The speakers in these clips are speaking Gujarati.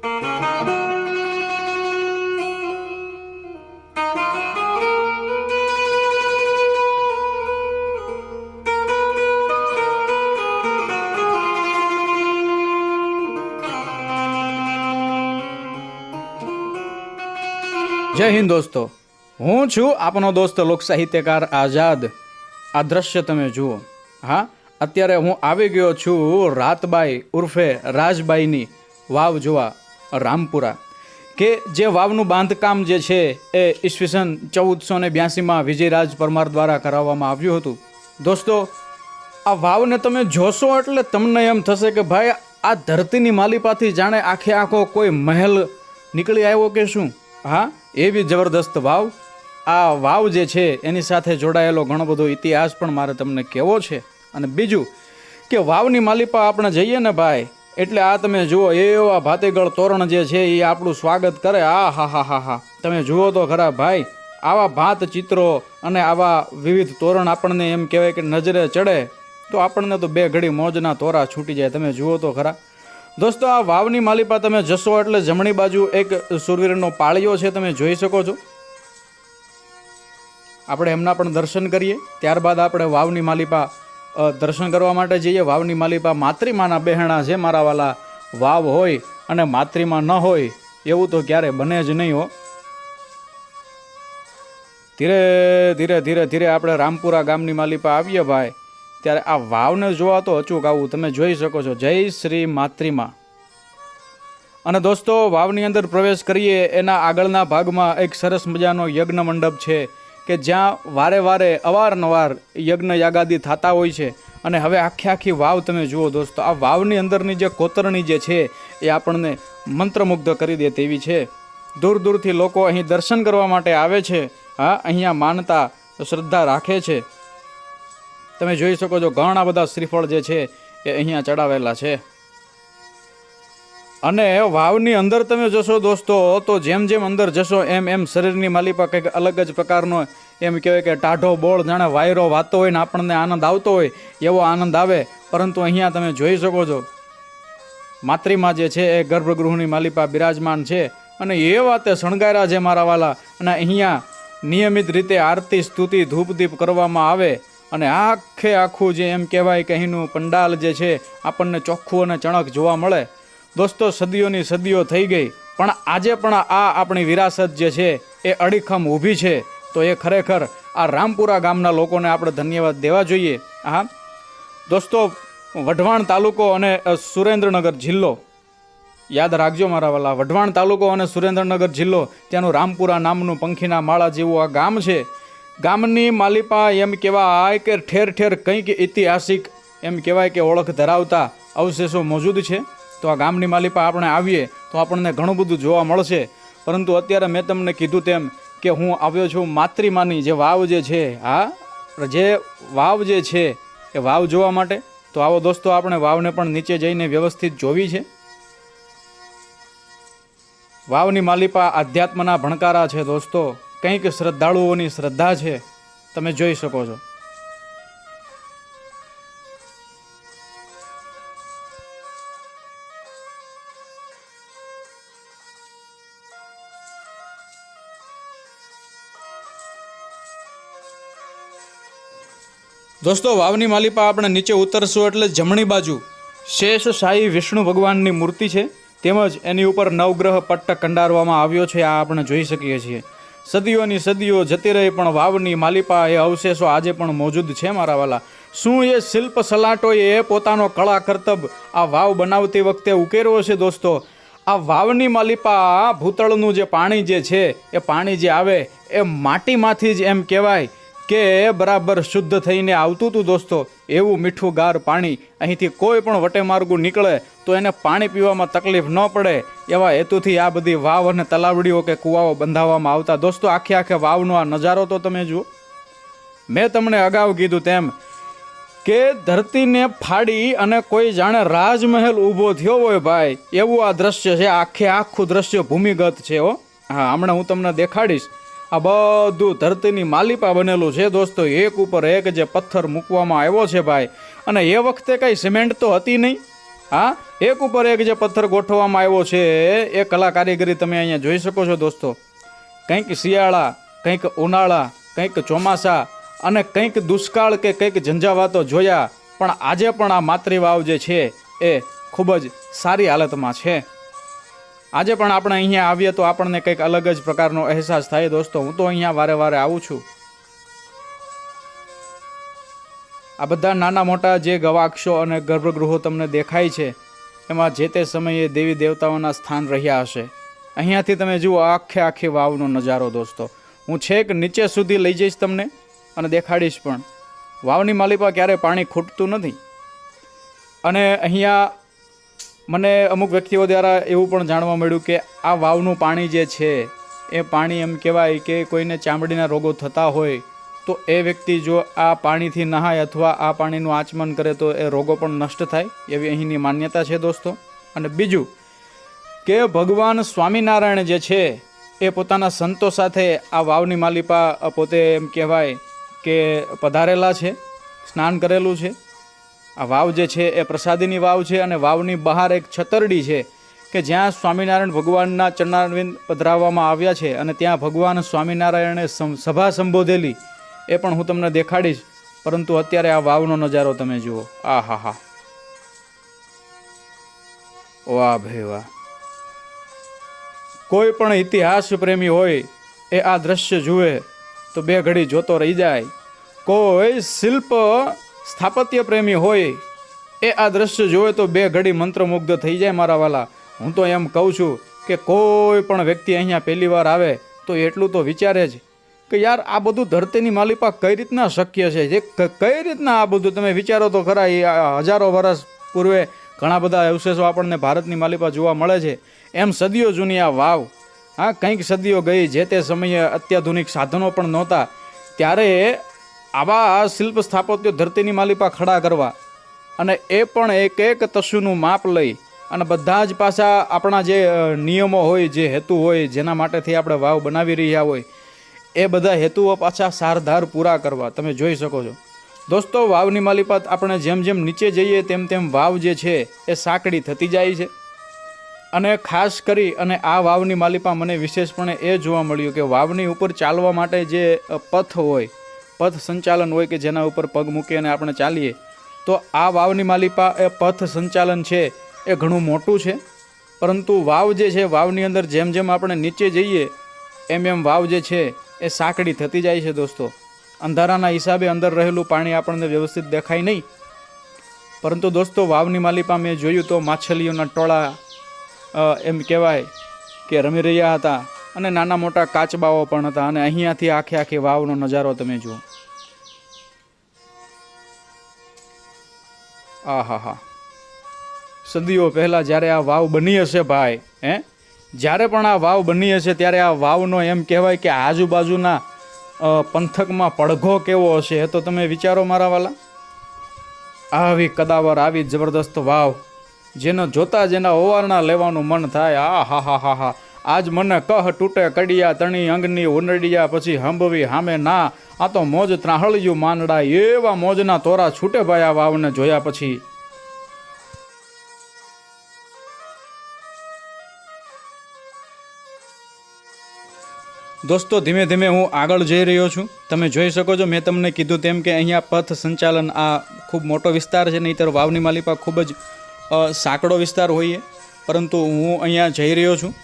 જય હિન્દ દોસ્તો. હું છું આપનો દોસ્ત લોક સાહિત્યકાર આઝાદ. આ દ્રશ્ય તમે જુઓ. હા, અત્યારે હું આવી ગયો છું રાતબાઈ ઉર્ફે રાજબાઈની વાવ જોવા. રામપુરા, કે જે વાવનું બાંધકામ જે છે એ ઈસવીસન ચૌદસો ને બ્યાસીમાં વિજયરાજ પરમાર દ્વારા કરાવવામાં આવ્યું હતું. દોસ્તો, આ વાવને તમે જોશો એટલે તમને એમ થશે કે ભાઈ, આ ધરતીની માલિપાથી જાણે આખે આખો કોઈ મહેલ નીકળી આવ્યો કે શું? હા, એવી જબરદસ્ત વાવ. આ વાવ જે છે એની સાથે જોડાયેલો ઘણો બધો ઇતિહાસ પણ મારે તમને કહેવો છે. અને બીજું, કે વાવની માલિપા આપણે જઈએ ને ભાઈ એટલે આ તમે જુઓ એવા ભાતીગળ તોરણ જે છે, એ આપણું સ્વાગત કરે. આ હા હા હા હા. તમે જુઓ તો ખરા ભાઈ, આવા ભાત ચિત્રો અને આવા વિવિધ તોરણ આપણને એમ કહેવાય કે નજરે ચડે, તો આપણને તો બે ઘડી મોજના તોરા છૂટી જાય. તમે જુઓ તો ખરા. દોસ્તો, આ વાવની માલિપા તમે જશો એટલે જમણી બાજુ એક સુરવીરનો પાળિયો છે, તમે જોઈ શકો છો. આપણે એમના પણ દર્શન કરીએ. ત્યારબાદ આપણે વાવની માલિપા દર્શન કરવા માટે જઈએ વાવની માલિપા માતૃમાના બહેણા છે, મારા વાલા વાવ હોય અને માતૃમા ન હોય, એવું તો ક્યારે બને જ નહીં હો. ધીરે ધીરે ધીરે ધીરે આપણે રામપુરા ગામની માલિપા આવીએ ભાઈ. ત્યારે આ વાવને જોવા તો અચૂક આવું તમે જોઈ શકો છો. જય શ્રી માતૃમા અને દોસ્તો, વાવની અંદર પ્રવેશ કરીએ, એના આગળના ભાગમાં એક સરસ મજાનો યજ્ઞ મંડપ છે. કે જ્યાં વારે વારે અવારનવાર યજ્ઞ યાગાદી થતા હોય છે. અને હવે આખી આખી વાવ તમે જુઓ દોસ્તો, આ વાવની અંદરની જે કોતરણી જે છે, એ આપણને મંત્રમુગ્ધ કરી દે તેવી છે. દૂર દૂરથી લોકો અહીં દર્શન કરવા માટે આવે છે. હા, અહીંયા માનતા, શ્રદ્ધા રાખે છે. તમે જોઈ શકો છો, ઘણા બધા શ્રીફળ જે છે, એ અહીંયા ચડાવેલા છે. અને વાવની અંદર તમે જશો દોસ્તો, તો જેમ જેમ અંદર જશો, એમ એમ શરીરની માલિપા કંઈક અલગ જ પ્રકારનો, એમ કહેવાય કે ટાઢો બોળ જાણે વાયરો વાતો હોય ને આપણને આનંદ આવતો હોય, એવો આનંદ આવે. પરંતુ અહીંયા તમે જોઈ શકો છો માતૃમાં જે છે એ ગર્ભગૃહની માલિપા બિરાજમાન છે. અને એ વાતે શણગાર્યા છે મારા વાલા. અને અહીંયા નિયમિત રીતે આરતી, સ્તુતિ, ધૂપદીપ કરવામાં આવે. અને આખે આખું જે એમ કહેવાય કે અહીંનું પંડાલ જે છે, આપણને ચોખ્ખું અને ચણક જોવા મળે. દોસ્તો, સદીઓની સદીઓ થઈ ગઈ. પણ આજે પણ આ આપણી વિરાસત જે છે, એ અડીખમ ઊભી છે. તો એ ખરેખર આ રામપુરા ગામના લોકોને આપણે ધન્યવાદ દેવા જોઈએ. હા દોસ્તો, વઢવાણ તાલુકો અને સુરેન્દ્રનગર જિલ્લો. યાદ રાખજો મારા વાલા, વઢવાણ તાલુકો અને સુરેન્દ્રનગર જિલ્લો, ત્યાંનું રામપુરા નામનું પંખીના માળા જેવું આ ગામ છે. ગામની માલિપા એમ કહેવાય કે ઠેર ઠેર કંઈક ઐતિહાસિક એમ કહેવાય કે ઓળખ ધરાવતા અવશેષો મોજૂદ છે. તો આ ગામની માલિપા આપણે આવીએ તો આપણને ઘણું બધું જોવા મળશે. પરંતુ અત્યારે મેં તમને કીધું તેમ કે હું આવ્યો છું માતૃમાની જે વાવ જે છે, હા જે વાવ જે છે, એ વાવ જોવા માટે. તો આવો દોસ્તો, આપણે વાવને પણ નીચે જઈને વ્યવસ્થિત જોવી છે. વાવની માલિપા આધ્યાત્મના ભણકારા છે દોસ્તો. કંઈક શ્રદ્ધાળુઓની શ્રદ્ધા છે. તમે જોઈ શકો છો. દોસ્તો, વાવની માલિપા આપણે નીચે ઉતરશું એટલે જમણી બાજુ. શેષ સાઈ વિષ્ણુ ભગવાનની મૂર્તિ છે. તેમજ એની ઉપર નવગ્રહ પટ્ટ કંડારવામાં આવ્યો છે, આ આપણે જોઈ શકીએ છીએ. સદીઓની સદીઓ જતી રહી, પણ વાવની માલિપા એ અવશેષો આજે પણ મોજૂદ છે મારા વાલા. શું એ શિલ્પ સલાટોએ એ પોતાનો કળા કરતબ આ વાવ બનાવતી વખતે ઉકેરવો છે દોસ્તો? આ વાવની માલિપા ભૂતળનું જે પાણી જે છે, એ પાણી જે આવે, એ માટીમાંથી જ એમ કહેવાય. કે બરાબર શુદ્ધ થઈને આવતું હતું દોસ્તો, એવું મીઠું ગાર પાણી અહીંથી કોઈ પણ વટે માર્ગું નીકળે તો એને પાણી પીવામાં તકલીફ ન પડે. એવા હેતુથી આ બધી વાવ અને તલાવડીઓ કે કૂવાઓ બંધાવવામાં આવતા. દોસ્તો, આખે આખે વાવનો આ નજારો તો તમે જુઓ. મેં તમને અગાઉ કીધું તેમ કે ધરતીને ફાડી અને કોઈ જાણે રાજમહેલ ઊભો થયો હોય ભાઈ, એવું આ દ્રશ્ય છે. આખે આખું દ્રશ્ય ભૂમિગત છે હો. હા, હમણાં હું તમને દેખાડીશ. આ બધું ધરતીની માલિપા બનેલું છે દોસ્તો. એક ઉપર એક જે પથ્થર મૂકવામાં આવ્યો છે ભાઈ. અને એ વખતે કાંઈ સિમેન્ટ તો હતી નહીં? હા? એક ઉપર એક જે પથ્થર ગોઠવવામાં આવ્યો છે, એ કલા કારીગરી તમે અહીંયા જોઈ શકો છો દોસ્તો. કંઈક શિયાળા, કંઈક ઉનાળા, કંઈક ચોમાસા અને કંઈક દુષ્કાળ કે કંઈક ઝંઝાવાતો જોયા. પણ આજે પણ આ માતૃવાવ જે છે, એ ખૂબ જ સારી હાલતમાં છે. આજે પણ આપણે અહીંયા આવીએ તો આપણને કંઈક અલગ જ પ્રકારનો અહેસાસ થાય. દોસ્તો, હું તો અહીંયા વારે વારે આવું છું. આ બધા નાના મોટા જે ગવાક્ષો અને ગર્ભગૃહો તમને દેખાય છે, એમાં જે તે સમયે દેવી દેવતાઓના સ્થાન રહ્યા હશે. અહીંયાથી તમે જુઓ, આખે આખી વાવનો નજારો દોસ્તો. હું છેક નીચે સુધી લઈ જઈશ તમને અને દેખાડીશ પણ. વાવની માલિપા ક્યારે પાણી ખૂટતું નથી. અને અહીંયા મને અમુક વ્યક્તિઓ દ્વારા એવું પણ જાણવા મળ્યું કે આ વાવનું પાણી જે છે, એ પાણી એમ કહેવાય કે કોઈને ચામડીના રોગો થતા હોય, તો એ વ્યક્તિ જો આ પાણીથી નહાય અથવા આ પાણીનું આચમન કરે તો એ રોગો પણ નષ્ટ થાય, એવી અહીંની માન્યતા છે દોસ્તો. અને બીજું કે ભગવાન સ્વામિનારાયણ જે છે, એ પોતાના સંતો સાથે આ વાવની માલિપા પોતે એમ કહેવાય કે પધારેલા છે, સ્નાન કરેલું છે. આ વાવ જે છે એ પ્રસાદીની વાવ છે અને વાવની બહાર એક છતરડી છે કે જ્યાં સ્વામિનારાયણ ભગવાનના ચરણારવિંદ પધરાવવામાં આવ્યા છે અને ત્યાં ભગવાન સ્વામિનારાયણે સભા સંબોધેલી. એ પણ હું તમને દેખાડીશ, પરંતુ અત્યારે આ વાવનો નજારો તમે જુઓ. આ હા હા વાહ ભાઈ વાહ. કોઈ પણ ઇતિહાસ પ્રેમી હોય, એ આ દ્રશ્ય જુએ, તો બે ઘડી જોતો રહી જાય. કોઈ શિલ્પ સ્થાપત્ય પ્રેમી હોય એ આ દ્રશ્ય જોવે તો બે ઘડી મંત્રમુગ્ધ થઈ જાય મારા વાલા. હું તો એમ કહું છું કે કોઈ પણ વ્યક્તિ અહીંયા પહેલી વાર આવે તો એટલું તો વિચારે જ કે યાર આ બધું ધરતીની માલિપા કઈ રીતના શક્ય છે? જે કઈ રીતના આ બધું? તમે વિચારો તો ખરા, એ હજારો વર્ષ પૂર્વે ઘણા બધા અવશેષો આપણને ભારતની માલિપા જોવા મળે છે. એમ સદીઓ જૂની આ વાવ. હા, કંઈક સદીઓ ગઈ, જે તે સમયે અત્યાધુનિક સાધનો પણ નહોતા. ત્યારે આવા શિલ્પ સ્થાપત્યો ધરતીની માલિપા ખડા કરવા અને એ પણ એક એક તસ્યુનું માપ લઈ અને બધા જ પાછા આપણા જે નિયમો હોય, જે હેતુ હોય, જેના માટેથી આપણે વાવ બનાવી રહ્યા હોય, એ બધા હેતુઓ પાછા સારધાર પૂરા કરવા. તમે જોઈ શકો છો. દોસ્તો, વાવની માલિપાત આપણે જેમ જેમ નીચે જઈએ તેમ તેમ વાવ જે છે એ સાંકડી થતી જાય છે. અને ખાસ કરી અને આ વાવની માલિપા મને વિશેષપણે એ જોવા મળ્યું કે વાવની ઉપર ચાલવા માટે જે પથ હોય પથ સંચાલન હોય કે જેના ઉપર પગ મૂકી અને આપણે ચાલીએ, તો આ વાવની માલિપા એ પથ સંચાલન છે. એ ઘણું મોટું છે. પરંતુ વાવ જે છે, વાવની અંદર જેમ જેમ આપણે નીચે જઈએ, એમ એમ વાવ જે છે, એ સાંકડી થતી જાય છે દોસ્તો. અંધારાના હિસાબે અંદર રહેલું પાણી આપણને વ્યવસ્થિત દેખાય નહીં. પરંતુ દોસ્તો, વાવની માલિપા મેં જોયું તો માછલીઓના ટોળા એમ કહેવાય કે રમી રહ્યા હતા. અને નાના મોટા કાચબાઓ પણ હતા અને અહીંયાથી આખે આખી વાવનો નજારો તમે જુઓ. આ હા હા સદીઓ પહેલાં જ્યારે આ વાવ બની હશે ભાઈ, હે? જ્યારે પણ આ વાવ બની હશે ત્યારે આ વાવનો એમ કહેવાય કે આજુબાજુના પંથકમાં પડઘો કેવો હશે એ તો તમે વિચારો મારા વાલા. આવી કદાવર, આવી જબરદસ્ત વાવ, જેનો જોતા જેના ઓવારણા લેવાનું મન થાય. આ હા હા હા હા આજ મને કહ તૂટે કડિયા તણી અંગની ઉનડિયા પછી હંભવી હામે ના. આ તો મોજ ત્રાહળિયું માનડા એવા મોજના તોરા છૂટે ભાયા વાવને જોયા પછી. દોસ્તો, ધીમે ધીમે હું આગળ જઈ રહ્યો છું. તમે જોઈ શકો છો, મેં તમને કીધું તેમ કે અહીંયા પથ સંચાલન આ ખૂબ મોટો વિસ્તાર છે, નહીંતર વાવની માલિપા ખૂબ જ સાંકડો વિસ્તાર હોઈએ. પરંતુ હું અહીંયા જઈ રહ્યો છું.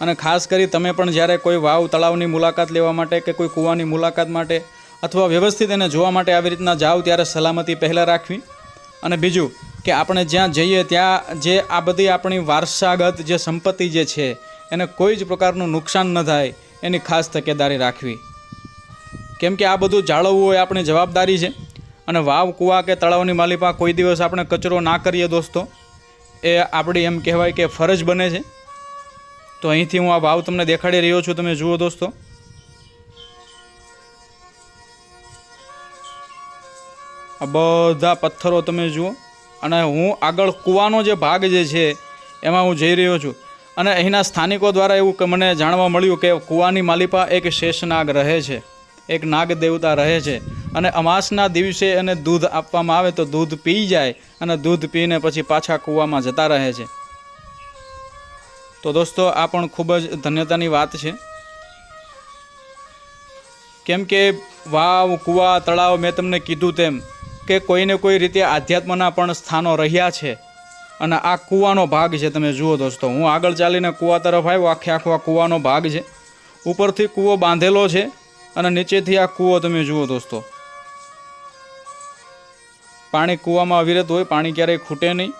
અને ખાસ કરી તમે પણ જ્યારે કોઈ વાવ તળાવની મુલાકાત લેવા માટે કે કોઈ કૂવાની મુલાકાત માટે અથવા વ્યવસ્થિત એને જોવા માટે આવી રીતના જાઓ ત્યારે સલામતી પહેલાં રાખવી. અને બીજું કે આપણે જ્યાં જઈએ ત્યાં જે આ બધી આપણી વારસાગત જે સંપત્તિ જે છે એને કોઈ જ પ્રકારનું નુકસાન ન થાય એની ખાસ તકેદારી રાખવી. કેમ કે આ બધું જાળવવું એ આપણી જવાબદારી છે. અને વાવ, કૂવા કે તળાવની માલિપા કોઈ દિવસ આપણે કચરો ના કરીએ દોસ્તો. એ આપણી એમ કહેવાય કે ફરજ બને છે. તો અહીંથી હું આ ભાવ તમને દેખાડી રહ્યો છું, તમે જુઓ દોસ્તો. આ બધા પથ્થરો તમે જુઓ. અને હું આગળ કૂવાનો જે ભાગ જે છે, એમાં હું જઈ રહ્યો છું. અને અહીંના સ્થાનિકો દ્વારા એવું મને જાણવા મળ્યું કે કૂવાની માલિપા એક શેષનાગ રહે છે. એક નાગ દેવતા રહે છે. અને અમાસના દિવસે એને દૂધ આપવામાં આવે તો દૂધ પી જાય અને દૂધ પીને પછી પાછા કૂવામાં જતા રહે છે. તો દોસ્તો, આ પણ ખૂબ જ ધન્યતાની વાત છે. કેમ કે વાવ, કૂવા, તળાવ મેં તમને કીધું તેમ કે કોઈને કોઈ રીતે આધ્યાત્મના પણ સ્થાનો રહ્યા છે. અને આ કૂવાનો ભાગ છે, તમે જુઓ દોસ્તો. હું આગળ ચાલીને કૂવા તરફ આવ્યો, આખે આખો આ કૂવાનો ભાગ છે. ઉપરથી કૂવો બાંધેલો છે અને નીચેથી આ કૂવો તમે જુઓ દોસ્તો. પાણી કૂવામાં અવિરત હોય, પાણી ક્યારેય ખૂટે નહીં.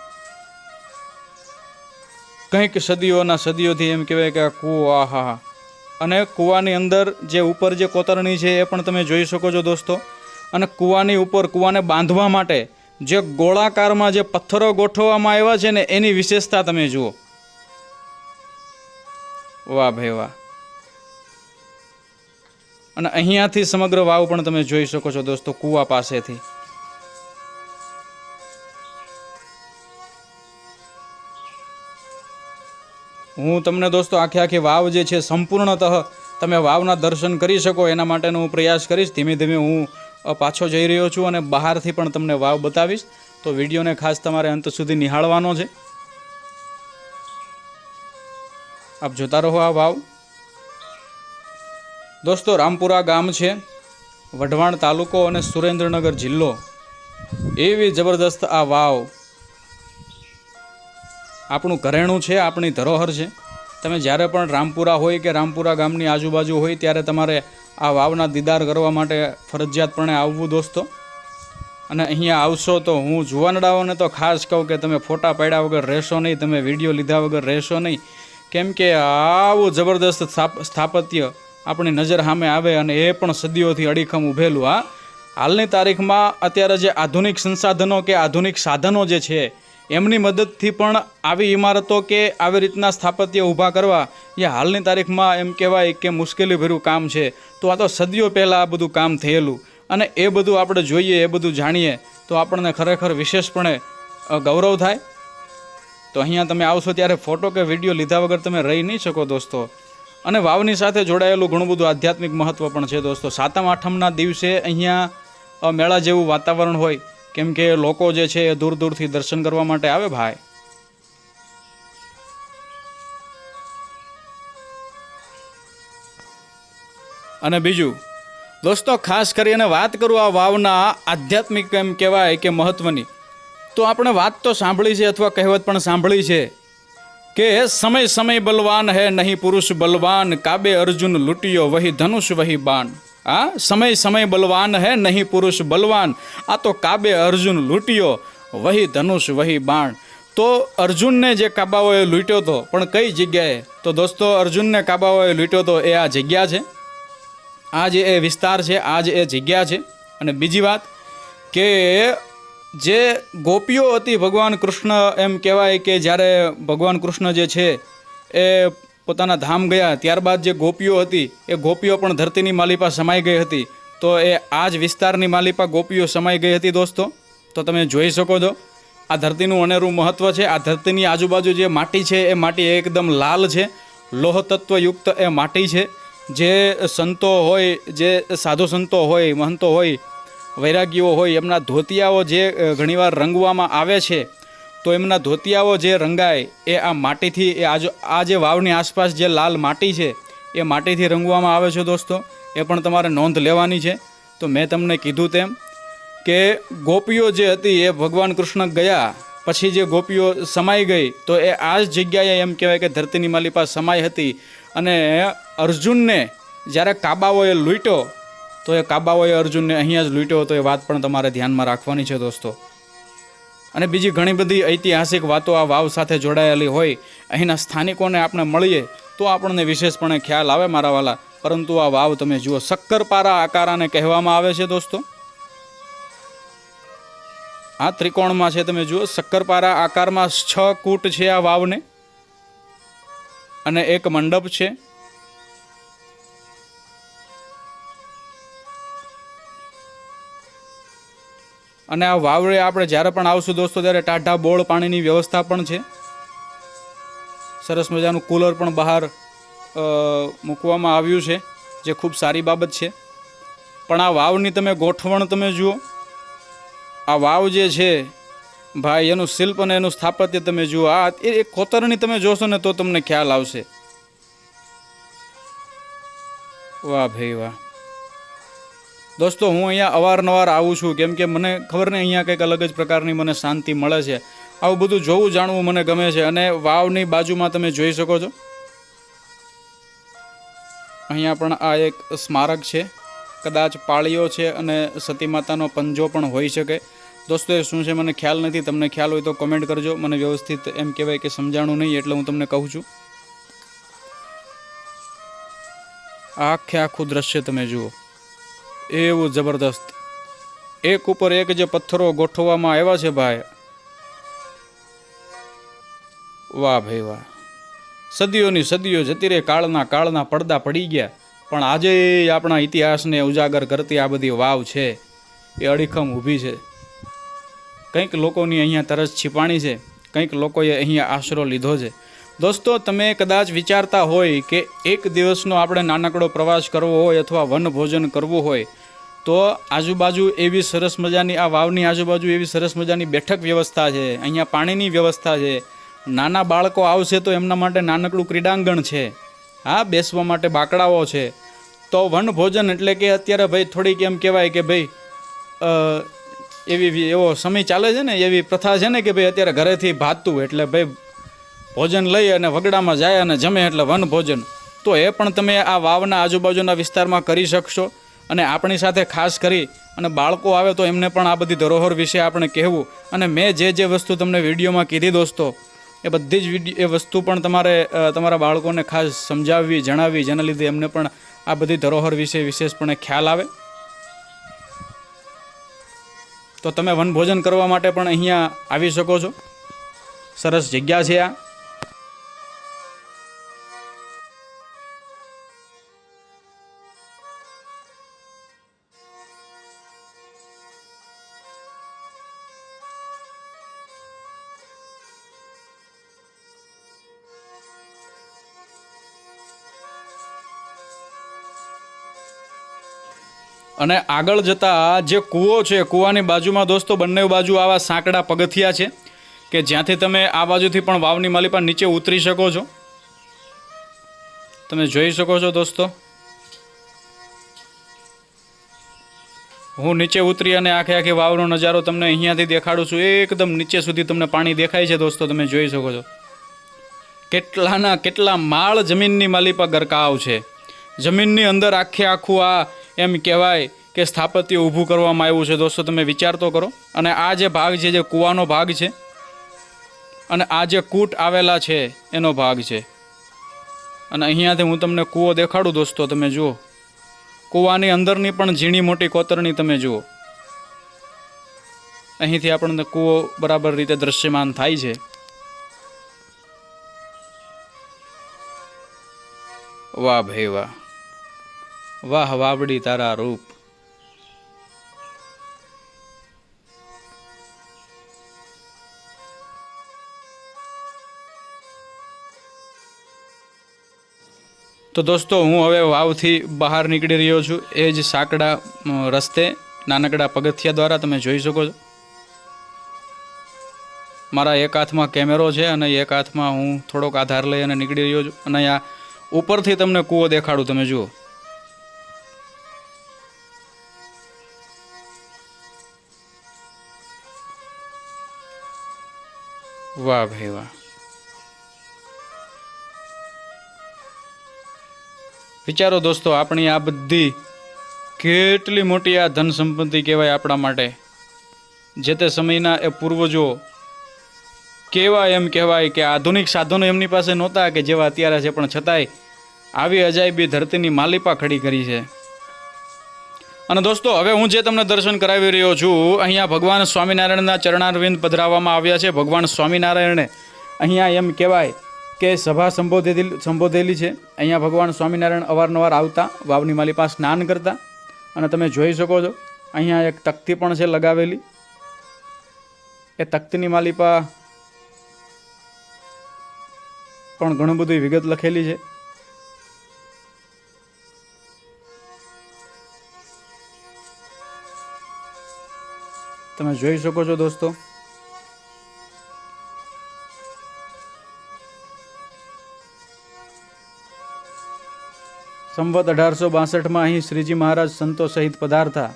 કંઈક સદીઓના સદીઓથી એમ કહેવાય કે આ કૂવો, આહા અને કૂવાની અંદર જે ઉપર જે કોતરણી છે એ પણ તમે જોઈ શકો છો દોસ્તો. અને કૂવાની ઉપર કૂવાને બાંધવા માટે જે ગોળાકારમાં જે પથ્થરો ગોઠવવામાં આવ્યા છે ને એની વિશેષતા તમે જુઓ. વાહ ભાઈ વાહ. અને અહીંયાથી સમગ્ર વાવ પણ તમે જોઈ શકો છો દોસ્તો કૂવા પાસેથી. હું તમને દોસ્તો આખી આખી વાવ જે છે સંપૂર્ણતઃ તમે વાવના દર્શન કરી શકો, એના માટેનો હું પ્રયાસ કરીશ. ધીમે ધીમે હું પાછો જઈ રહ્યો છું અને બહારથી પણ તમને વાવ બતાવીશ. તો વિડીયોને ખાસ તમારે અંત સુધી નિહાળવાનો છે. આપ જોતા રહો આ વાવ. દોસ્તો, રામપુરા ગામ છે, વઢવાણ તાલુકો અને સુરેન્દ્રનગર જિલ્લો. એવી જબરદસ્ત આ વાવ આપણું ઘરેણું છે, આપણી ધરોહર છે. તમે જ્યારે પણ રામપુરા હોય કે રામપુરા ગામની આજુબાજુ હોય ત્યારે તમારે આ વાવના દીદાર કરવા માટે ફરજિયાતપણે આવવું દોસ્તો. અને અહીંયા આવશો તો હું જુવાનડાઓને તો ખાસ કહું કે તમે ફોટા પાડ્યા વગર રહેશો નહીં, તમે વીડિયો લીધા વગર રહેશો નહીં. કેમ કે આવું જબરદસ્ત સ્થાપ- સ્થાપત્ય આપણી નજર સામે આવે અને એ પણ સદીઓથી અડીખમ ઊભેલું આ હાલની તારીખમાં અત્યારે જે આધુનિક સંસાધનો કે આધુનિક સાધનો જે છે એમની મદદથી પણ આવી ઇમારતો કે આવી રીતના સ્થાપત્ય ઊભા કરવા એ હાલની તારીખમાં એમ કહેવાય કે મુશ્કેલીભર્યું કામ છે. તો આ તો સદીઓ પહેલાં આ બધું કામ થયેલું. અને એ બધું આપણે જોઈએ, એ બધું જાણીએ, તો આપણને ખરેખર વિશેષપણે ગૌરવ થાય. તો અહીંયા તમે આવશો ત્યારે ફોટો કે વીડિયો લીધા વગર તમે રહી નહીં શકો દોસ્તો. અને વાવની સાથે જોડાયેલું ઘણું બધું આધ્યાત્મિક મહત્ત્વ પણ છે દોસ્તો. સાતમ, આઠમના દિવસે અહીંયા મેળા જેવું વાતાવરણ હોય. કેમ કે લોકો જે છે એ દૂર દૂરથી દર્શન કરવા માટે આવે ભાઈ. અને બીજું, દોસ્તો, ખાસ કરીને વાત કરું આ વાવના આધ્યાત્મિક એમ કહેવાય કે મહત્વની. તો આપણે વાત તો સાંભળી છે અથવા કહેવત પણ સાંભળી છે કે સમય સમય બલવાન હે નહીં પુરુષ બલવાન, કાબે અર્જુન લૂંટ્યો વહી ધનુષ વહી બાણ. આ સમય સમય બલવાન હે, નહીં પુરુષ બલવાન. આ તો કાબે અર્જુન લૂંટ્યો, વહી ધનુષ, વહી બાણ. તો અર્જુનને જે કાબાઓએ લૂંટ્યો હતો પણ કઈ જગ્યાએ? તો દોસ્તો, અર્જુનને કાબાઓએ લૂંટ્યો હતો એ આ જગ્યા છે. આ જે એ વિસ્તાર છે, આ જ એ જગ્યા છે. અને બીજી વાત કે જે ગોપીઓ હતી ભગવાન કૃષ્ણ, એમ કહેવાય કે જ્યારે ભગવાન કૃષ્ણ જે છે, એ પોતાના ધામ ગયા, ત્યારબાદ જે ગોપીઓ હતી, એ ગોપીઓ પણ ધરતીની માલિપા સમાઈ ગઈ હતી. તો એ આ જ વિસ્તારની માલિપા ગોપીઓ સમાઈ ગઈ હતી દોસ્તો? તો તમે જોઈ શકો છો. આ ધરતીનું અનેરું મહત્ત્વ છે. આ ધરતીની આજુબાજુ જે માટી છે, એ માટી એકદમ લાલ છે. લોહ તત્વયુક્ત એ માટી છે. જે સંતો હોય, જે સાધુ સંતો હોય, મહંતો હોય, વૈરાગીઓ હોય, એમના ધોતિયાઓ જે ઘણીવાર રંગવામાં આવે છે તો એમના ધોતિયાઓ જે રંગાય, એ આ માટીથી, એ આજ આ જે વાવની આસપાસ જે લાલ માટી છે, એ માટીથી રંગવામાં આવે છે દોસ્તો. એ પણ તમારે નોંધ લેવાની છે. તો મેં તમને કીધું તેમ કે ગોપીઓ જે હતી, એ ભગવાન કૃષ્ણ ગયા, પછી જે ગોપીઓ સમાઈ ગઈ, તો એ આ જ જગ્યાએ એમ કહેવાય કે ધરતીની માલિપા સમાઈ હતી. અને અર્જુનને જ્યારે કાબાઓએ લૂંટ્યો, તો એ કાબાઓએ અર્જુનને અહીંયા જ લૂંટ્યો હતો એ વાત પણ તમારે ધ્યાનમાં રાખવાની છે દોસ્તો. અને બીજી ઘણી બધી ઐતિહાસિક વાતો આ વાવ સાથે જોડાયેલી હોય, અહીંના સ્થાનિકોને આપણે મળીએ તો આપણને વિશેષપણે ખ્યાલ આવે મારા વાલા પરંતુ આ વાવ તમે જુઓ, શક્કરપારા આકારાને કહેવામાં આવે છે દોસ્તો. આ ત્રિકોણમાં છે તમે જુઓ, શક્કરપારા આકારમાં છ કૂટ છે આ વાવને. અને એક મંડપ છે. અને આ વાવડે આપણે જ્યારે પણ આવશું દોસ્તો, ત્યારે ટાઢા બોળ પાણીની વ્યવસ્થા પણ છે. સરસ મજાનું કુલર પણ બહાર મૂકવામાં આવ્યું છે, જે ખૂબ સારી બાબત છે. પણ આ વાવની તમે ગોઠવણ તમે જુઓ. આ વાવ જે છે, ભાઈ, એનું શિલ્પ અને એનું સ્થાપત્ય તમે જુઓ. આ એ કોતરણી તમે જોશો ને તો તમને ખ્યાલ આવશે. વાહ ભાઈ વાહ. દોસ્તો, હું અહીંયા અવારનવાર આવું છું. કેમ કે મને ખબર નહીં, અહીંયા કંઈક અલગ જ પ્રકારની મને શાંતિ મળે છે. આવું બધું જોવું, જાણવું મને ગમે છે. અને વાવની બાજુમાં તમે જોઈ શકો છો. અહીંયા પણ આ એક સ્મારક છે. કદાચ પાળીઓ છે અને સતી માતાનો પંજો પણ હોઈ શકે. દોસ્તો, એ શું છે મને ખ્યાલ નથી. તમને ખ્યાલ હોય તો કમેન્ટ કરજો. મને વ્યવસ્થિત એમ કહેવાય કે સમજાણું નહીં, એટલે હું તમને કહું છું. આખે આખું દ્રશ્ય તમે જુઓ. એવું જબરદસ્ત. એક ઉપર એક જે પથ્થરો ગોઠવવામાં આવ્યા છે ભાઈ. વાહ ભાઈ વાહ. સદીઓની સદીઓ જતી રહી, કાળના કાળના પડદા પડી ગયા. પણ આજે આપણા ઇતિહાસને ઉજાગર કરતી આ બધી વાવ છે. એ અડીખમ ઊભી છે. કંઈક લોકોની અહીંયા તરસ છીપાણી છે. કંઈક લોકોએ અહીંયા આશરો લીધો છે. દોસ્તો, તમે કદાચ વિચારતા હોય કે એક દિવસનો આપણે નાનકડો પ્રવાસ કરવો હોય અથવા વન ભોજન કરવું હોય, તો આજુબાજુ એવી સરસ મજાની, આ વાવની આજુબાજુ એવી સરસ મજાની બેઠક વ્યવસ્થા છે, અહીંયા પાણીની વ્યવસ્થા છે. નાના બાળકો આવશે તો એમના માટે નાનકડું ક્રીડાંગણ છે. હા, બેસવા માટે બાકડાઓ છે. તો વન ભોજન એટલે કે અત્યારે ભાઈ થોડીક એમ કહેવાય કે ભાઈ એવી એવો સમય ચાલે છે ને, એવી પ્રથા છે ને કે ભાઈ અત્યારે ઘરેથી ભાતું એટલે ભાઈ ભોજન લઈ અને વગડામાં જાય અને જમે એટલે વન ભોજન. તો એ પણ તમે આ વાવના આજુબાજુના વિસ્તારમાં કરી શકશો. અને આપણી સાથે ખાસ કરી અને બાળકો આવે તો એમને પણ આ બધી ધરોહર વિશે આપણે કહેવું. અને મેં જે જે વસ્તુ તમને વિડીયોમાં કીધી દોસ્તો, એ બધી જ વીડિયો એ વસ્તુ પણ તમારે તમારા બાળકોને ખાસ સમજાવવી, જણાવવી, જેના લીધે એમને પણ આ બધી ધરોહર વિશે વિશેષપણે ખ્યાલ આવે. તો તમે વનભોજન કરવા માટે પણ અહીંયા આવી શકો છો. સરસ જગ્યા છે આ. અને આગળ જતા જે કૂવો છે, કૂવાની બાજુમાં દોસ્તો બંને બાજુ આવા સાંકડા પગથિયા છે કે જ્યાંથી તમે આ બાજુથી પણ વાવની માલિપા નીચે ઉતરી શકો છો. તમે જોઈ શકો છો દોસ્તો. હું નીચે ઉતરી અને આખે આખી વાવનો નજારો તમને અહીંયાથી દેખાડું છું. એકદમ નીચે સુધી તમને પાણી દેખાય છે દોસ્તો, તમે જોઈ શકો છો. કેટલાના કેટલા માળ જમીનની માલિપા ગરકાવ છે. જમીનની અંદર આખે આખું આ એમ કહેવાય કે સ્થાપત્ય ઊભું કરવામાં આવ્યું છે. દોસ્તો, તમે વિચાર તો કરો. અને આ જે ભાગ છે, જે કૂવાનો ભાગ છે, અને આ જે કૂટ આવેલા છે, એનો ભાગ છે. અને અહીંયાથી હું તમને કૂવો દેખાડું, દોસ્તો, તમે જુઓ. કૂવાની અંદરની પણ ઝીણી મોટી કોતરણી તમે જુઓ. અહીંથી આપણને કૂવો બરાબર રીતે દ્રશ્યમાન થાય છે. વાહ ભાઈ વાહ. વાહ વાવડી તારા રૂપ. તો દોસ્તો, હું હવે વાવથી બહાર નીકળી રહ્યો છું. એ જ સાંકડા રસ્તે, નાનકડા પગથિયા દ્વારા તમે જોઈ શકો છો. મારા એક હાથમાં કેમેરો છે અને એક હાથમાં હું થોડોક આધાર લઈ અને નીકળી રહ્યો છું. અને આ ઉપરથી તમને કૂવો દેખાડું, તમે જુઓ. વાહ ભાઈ વાહ. વિચારો દોસ્તો, આપણી આ બધી કેટલી મોટી આ ધન સંપત્તિ કહેવાય આપણા માટે. જે તે સમયના એ પૂર્વજો કેવા એમ કહેવાય કે આધુનિક સાધનો એમની પાસે નહોતા કે જેવા અત્યારે છે, પણ છતાંય આવી અજાયબી ધરતીની માલિપા ખડી કરી છે. અને દોસ્તો, હવે હું જે તમને દર્શન કરાવી રહ્યો છું, અહીંયા ભગવાન સ્વામિનારાયણના ચરણારવિંદ પધરાવવામાં આવ્યા છે. ભગવાન સ્વામિનારાયણે અહીંયા એમ કહેવાય કે સભા સંબોધેલી સંબોધેલી છે. અહીંયા ભગવાન સ્વામિનારાયણ અવારનવાર આવતા, વાવની માલિપા સ્નાન કરતા. અને તમે જોઈ શકો છો, અહીંયા એક તકતી પણ છે લગાવેલી. એ તકતીની માલિપા પણ ઘણું બધું વિગત લખેલી છે. તમે જોઈ શકો છો દોસ્તો. સંવત અઢારસો બાસઠમાં અહીં શ્રીજી મહારાજ સંતો સહિત પધારતા.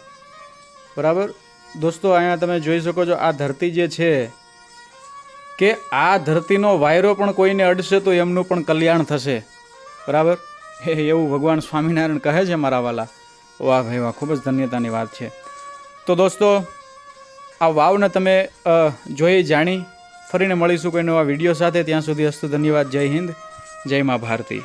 બરાબર? દોસ્તો, અહીંયા તમે જોઈ શકો છો આ ધરતી જે છે, કે આ ધરતીનો વાયરો પણ કોઈને અડશે તો એમનું પણ કલ્યાણ થશે. બરાબર? હે એવું ભગવાન સ્વામિનારાયણ કહે છે મારા વાલા. વાહ ભાઈ, વાહ, ખૂબ જ ધન્યતાની વાત છે. તો દોસ્તો આ વાવને તમે જોઈ જાણી ફરીને મળીશું કોઈ નવા વીડિયો સાથે. ત્યાં સુધી અસ્તુ ધન્યવાદ. જય હિન્દ. જય મા ભારતી.